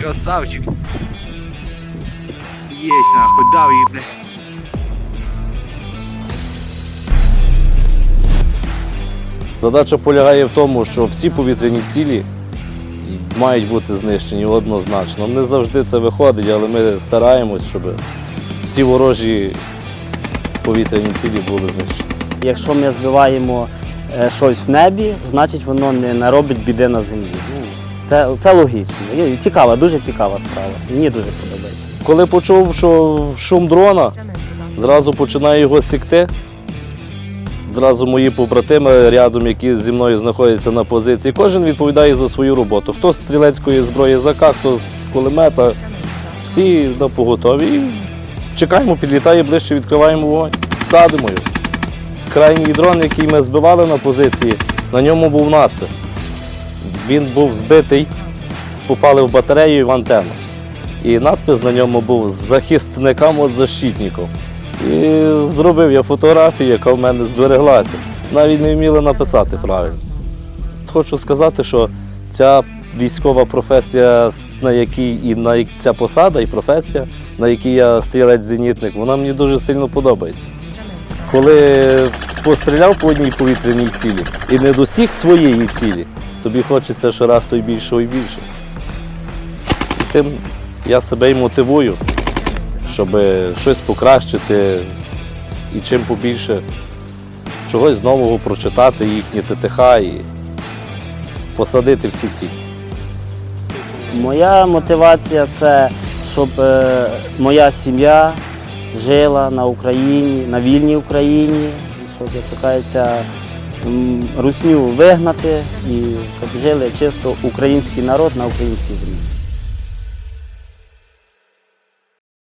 Красавчик. Єсть, нахуй, дав її, бля. Задача полягає в тому, що всі повітряні цілі мають бути знищені однозначно. Не завжди це виходить, але ми стараємось, щоб всі ворожі повітряні цілі були знищені. Якщо ми збиваємо е, щось в небі, значить воно не наробить біди на землі. Це, це логічно. Цікава, дуже цікава справа. Мені дуже подобається. Коли почув, що шум дрона, зразу починаю його сікти. Зразу мої побратими рядом, які зі мною знаходяться на позиції, кожен відповідає за свою роботу. Хто з стрілецької зброї ЗК, хто з кулемета. Всі на поготові. Чекаємо, підлітає ближче, відкриваємо вогонь, садимо його. Крайній дрон, який ми збивали на позиції, на ньому був надпис. Він був збитий, попали в батарею і в антенну. І надпис на ньому був захисникам від защитників. І зробив я фотографію, яка в мене збереглася. Навіть не вміли написати правильно. Хочу сказати, що ця військова професія, на якій і на ця посада і професія, на якій я стрілець-зенітник, вона мені дуже сильно подобається. Коли постріляв по одній повітряній цілі і не досіг своєї цілі, тобі хочеться щораз то й більше і більше. І тим я себе й мотивую, щоб щось покращити і чим побільше чогось нового прочитати їхні ТТХ і посадити всі ці. Моя мотивація це, щоб е, моя сім'я жила на Україні, на вільній Україні, щоб, то русню вигнати і щоб жили чисто український народ на українській землі.